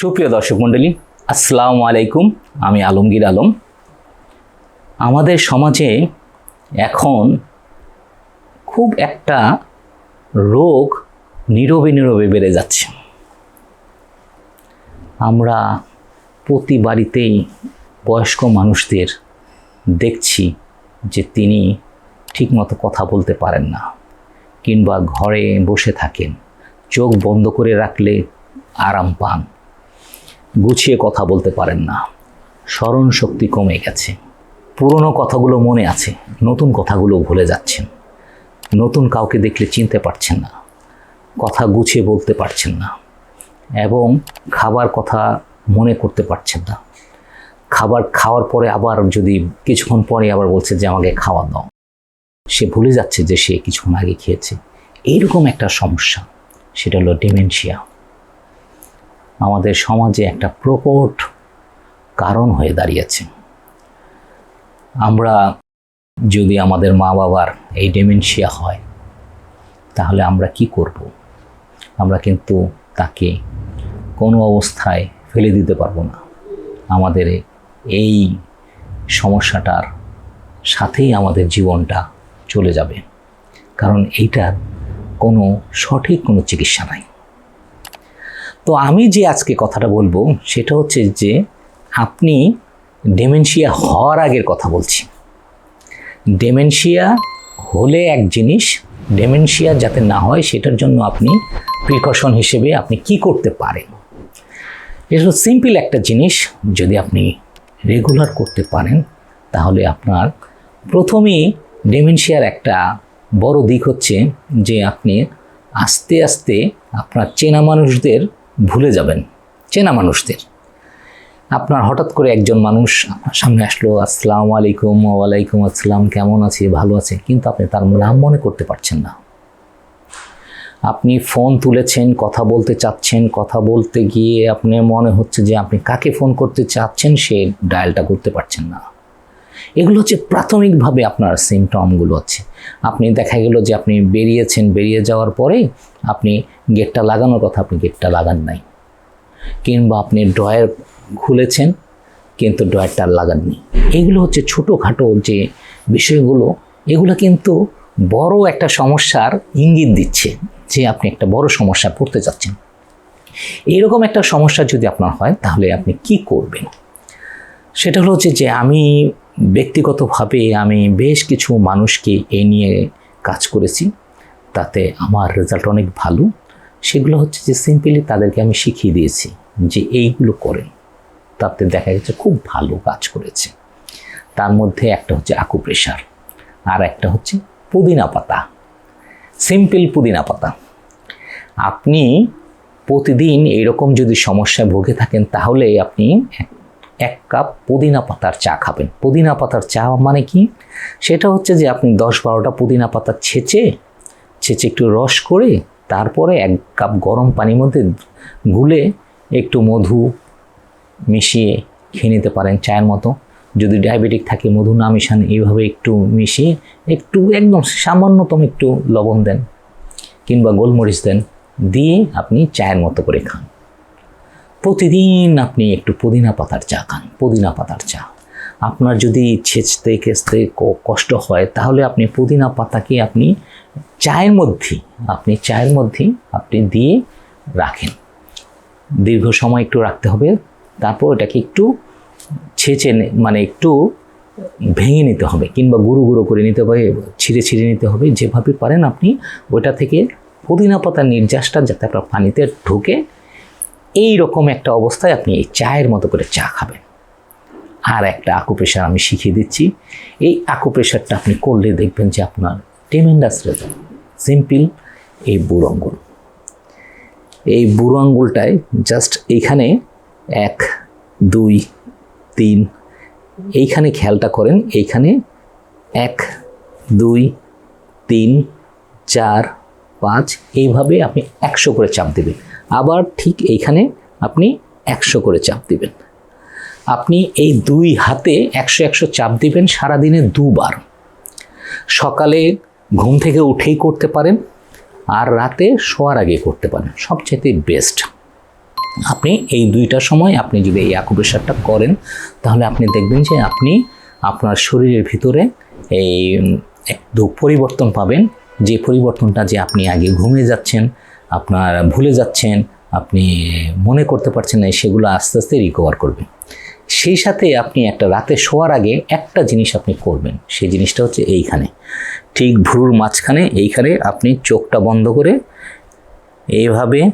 সুপ্রিয় দর্শক মণ্ডলী, আসসালামু আলাইকুম। আমি আলমগীর আলম। আমাদের সমাজে এখন খুব একটা রোগ নীরবে নীরবে বেড়ে যাচ্ছে। আমরা প্রতি বাড়িতেই বয়স্ক মানুষদের দেখছি যে তিনি ঠিকমতো কথা বলতে পারেন না কিংবা ঘরে বসে থাকেন, চোখ বন্ধ করে রাখলে আরাম পান। গুছিয়ে কথা বলতে পারেন না। স্মরণ শক্তি কমে গেছে। পুরনো কথাগুলো মনে আছে, নতুন কথাগুলো ভুলে যাচ্ছেন। নতুন কাউকে দেখলে চিনতে পারছেন না। কথা গুছিয়ে বলতে পারছেন না। এবং খাবার কথা মনে করতে পারছেন না। খাবার খাওয়ার পরে আবার যদি কিছুক্ষণ পরে আবার বলছে যে, আমাকে খাওয়া দাও। সে ভুলে যাচ্ছে যে সে কিছুক্ষণ আগে খেয়েছে। এইরকম একটা সমস্যা, সেটা হলো ডিমেনশিয়া। আমাদের সমাজে একটা প্রকট কারণ হয়ে দাঁড়িয়েছে। আমরা যদি আমাদের মা বাবার এই ডেমেনশিয়া হয়, তাহলে আমরা কি করব? আমরা কিন্তু তাকে কোনো অবস্থায় ফেলে দিতে পারব না। আমাদের এই সমস্যাটার সাথেই আমাদের জীবনটা চলে যাবে। কারণ এইটার কোনো সঠিক কোনো চিকিৎসা নাই। তো আমি যে আজকে কথাটা বলব, সেটা হচ্ছে যে আপনি ডেমেনশিয়া হওয়ার আগের কথা বলছি। ডেমেনশিয়া হলে এক জিনিস ডেমেনশিয়া যাতে না হয়, সেটার জন্য আপনি প্রিকশন হিসেবে আপনি কি করতে পারেন? এটা সিম্পল একটা জিনিস, যদি আপনি রেগুলার করতে পারেন, তাহলে আপনার প্রথমেই ডেমেনশিয়ার একটা বড় দিক হচ্ছে যে আপনি আস্তে আস্তে আপনার চেনা মানুষদের ভুলে যাবেন চেনা মানুষদের। আপনার হঠাৎ করে একজন মানুষ আপনার সামনে আসলো, আসসালামু আলাইকুম ওয়ালাইকুম আসসালাম, কেমন আছে? ভালো আছে। কিন্তু আপনি তার নাম মনে করতে পারছেন না। আপনি ফোন তুলেছেন, কথা বলতে চাচ্ছেন, কথা বলতে গিয়ে আপনার মনে হচ্ছে যে আপনি কাকে ফোন করতে চাচ্ছেন, সে ডায়ালটা করতে পারছেন না। এগুলো হচ্ছে প্রাথমিকভাবে আপনার সিমটমগুলো হচ্ছে। আপনি দেখা গেল যে আপনি বেরিয়েছেন, বেরিয়ে যাওয়ার পরে আপনি গেটটা লাগানোর কথা আপনি গেটটা লাগান নাই। কিংবা আপনি ড্রয়ার খুলেছেন, কিন্তু ড্রয়ারটা লাগাননি। এগুলো হচ্ছে ছোটোখাটো যে বিষয়গুলো, এগুলো কিন্তু বড় একটা সমস্যার ইঙ্গিত দিচ্ছে যে আপনি একটা বড় সমস্যা পড়তে যাচ্ছেন। এইরকম একটা সমস্যা যদি আপনার হয়, তাহলে আপনি কি করবেন? সেটা হলো হচ্ছে যে আমি ব্যক্তিগতভাবে আমি বেশ কিছু মানুষকে এ নিয়ে কাজ করেছি। তাতে আমার রেজাল্ট অনেক ভালো। সেগুলো হচ্ছে যে সিম্পলি তাদেরকে আমি শিখিয়ে দিয়েছি যে এইগুলো করেন তাতে দেখা গেছে খুব ভালো কাজ করেছে। তার মধ্যে একটা হচ্ছে আকুপ্রেশার আর একটা হচ্ছে পুদিনা পাতা। সিম্পল পুদিনা পাতা। আপনি প্রতিদিন এইরকম যদি সমস্যায় ভুগে থাকেন তাহলে আপনি এক কাপ পুদিনা পাতার চা খাবেন। পুদিনা পাতার চা মানে কি? সেটা হচ্ছে যে আপনি দশ বারোটা পুদিনা পাতা ছেঁচে ছেঁচে একটু রস করে তারপরে এক কাপ গরম পানির মধ্যে গুলে একটু মধু মিশিয়ে খেয়ে নিতে পারেন চায়ের মতো। যদি ডায়াবেটিক থাকে, মধু না মিশান, এইভাবে একটু মিশিয়ে একটু একদম সামান্যতম একটু লবণ দেন কিংবা গোলমরিচ দেন, দিয়ে আপনি চায়ের মতো করে খান। প্রতিদিন আপনি একটু পুদিনা পাতার চা খান, পুদিনা পাতার চা। আপনার যদি ছেঁচতে, খেচতে কষ্ট হয়, তাহলে আপনি পুদিনা পাতাকে আপনি চায়ের মধ্যেই আপনি চায়ের মধ্যেই আপনি দিয়ে রাখেন। দীর্ঘ সময় একটু রাখতে হবে, তারপর এটাকে একটু ছেঁচে মানে একটু ভেঙে নিতে হবে কিংবা গুঁড়ো গুঁড়ো করে নিতে হবে, ছিঁড়ে ছিঁড়ে নিতে হবে, যেভাবে পারেন আপনি ওইটা থেকে পুদিনা পাতার নির্যাসটা যাতে আপনার পানিতে ঢুকে এই রকম একটা অবস্থায় আপনি এই চায়ের মতো করে চা খাবেন। আর একটা আকুপ্রেশার আমি শিখিয়ে দিচ্ছি। এই আকুপ্রেশারটা আপনি করলে দেখবেন যে আপনার টেমেন্ডাস রেজাল্ট সিম্পল এই বুড়ো আঙ্গুল। এই বুড়ো আঙ্গুলটায় জাস্ট এইখানে এক, দুই, তিন, এইখানে খেয়ালটা করেন, এইখানে এক, দুই, তিন, চার, পাঁচ, এইভাবে আপনি একশো করে চাপ দেবেন। আবার ঠিক এইখানে আপনি একশো করে চাপ দিবেন। আপনি এই দুই হাতে একশো একশো চাপ দিবেন সারাদিনে দুবার। সকালে ঘুম থেকে উঠেই করতে পারেন, আর রাতে শোয়ার আগে করতে পারেন। সবচেয়ে বেস্ট। আপনি এই দুইটা সময় আপনি যদি এই আকুপ্রেশারটা করেন, তাহলে আপনি দেখবেন যে আপনি আপনার শরীরের ভিতরে এই একটু পরিবর্তন পাবেন। যে পরিবর্তনটা যে আপনি আগে ঘুমিয়ে যাচ্ছেন, আপনার ভুলে যাচ্ছেন, আপনি মনে করতে পারছেন না, সেগুলো আস্তে আস্তে রিকভার করবেন। সেই সাথে আপনি একটা রাতে শোয়ার আগে একটা জিনিস আপনি করবেন। সেই জিনিসটা হচ্ছে এইখানে। ঠিক ভ্রুর মাঝখানে, এইখানে আপনি চোখটা বন্ধ করে এইভাবে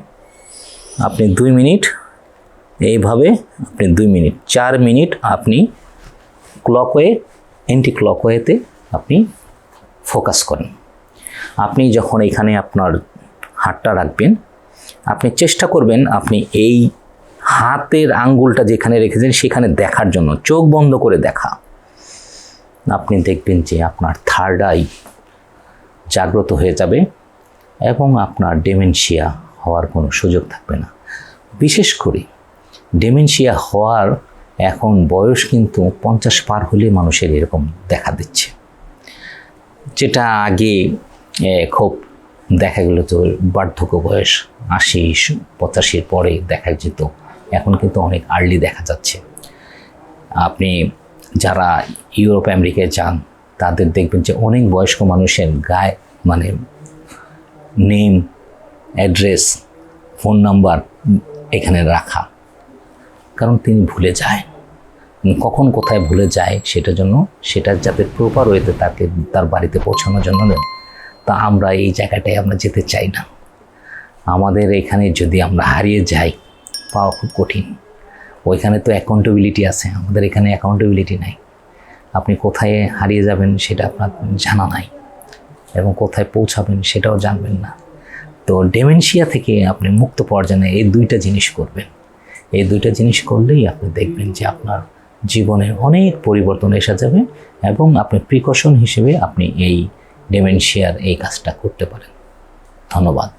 আপনি দুই মিনিট, এইভাবে আপনি দুই মিনিট, চার মিনিট আপনি ক্লকওয়ে অ্যান্টি ক্লকওয়েতে আপনি ফোকাস করেন। আপনি যখন এখানে আপনার হাতটা রাখবেন, আপনি চেষ্টা করবেন আপনি এই হাতের আঙ্গুলটা যেখানে রেখেছেন সেখানে দেখার জন্য। চোখ বন্ধ করে দেখা। আপনি দেখবেন যে আপনার থার্ড আই জাগ্রত হয়ে যাবে এবং আপনার ডেমেনশিয়া হওয়ার কোনো সুযোগ থাকবে না। বিশেষ করে ডেমেনশিয়া হওয়ার এখন বয়স কিন্তু পঞ্চাশ পার হলে মানুষের এরকম দেখা দিচ্ছে। যেটা আগে খুব দেখা গেল তো বার্ধক্য বয়স আশি পঁচাশির পরে দেখা যেত। এখন কিন্তু অনেক আর্লি দেখা যাচ্ছে। আপনি যারা ইউরোপ, আমেরিকায় যান, তাদের দেখবেন যে অনেক বয়স্ক মানুষের গায়ে মানে নেম অ্যাড্রেস ফোন নাম্বার এখানে রাখা। কারণ তিনি ভুলে যায়। কখন কোথায় ভুলে যায় সেটার জন্য সেটা যাতে প্রপার ওয়েতে তাকে তার বাড়িতে পৌঁছানোর জন্য তা আমরা এই জায়গাটায় আমরা যেতে চাই না। আমাদের এখানে যদি আমরা হারিয়ে যাই পাওয়া খুব কঠিন। ওইখানে তো অ্যাকাউন্টেবিলিটি আছে, আমাদের এখানে অ্যাকাউন্টেবিলিটি নাই। আপনি কোথায় হারিয়ে যাবেন সেটা আপনার জানা নাই এবং কোথায় পৌঁছাবেন সেটাও জানবেন না। তো ডেমেনশিয়া থেকে আপনি মুক্ত জন্য এই দুইটা জিনিস করবেন। এই দুইটা জিনিস করলেই আপনি দেখবেন যে আপনার জীবনে অনেক পরিবর্তন এসে যাবে এবং আপনি প্রিকশন হিসেবে আপনি এই ডেমেনশিয়ার এই কাজটা করতে পারেন। ধন্যবাদ।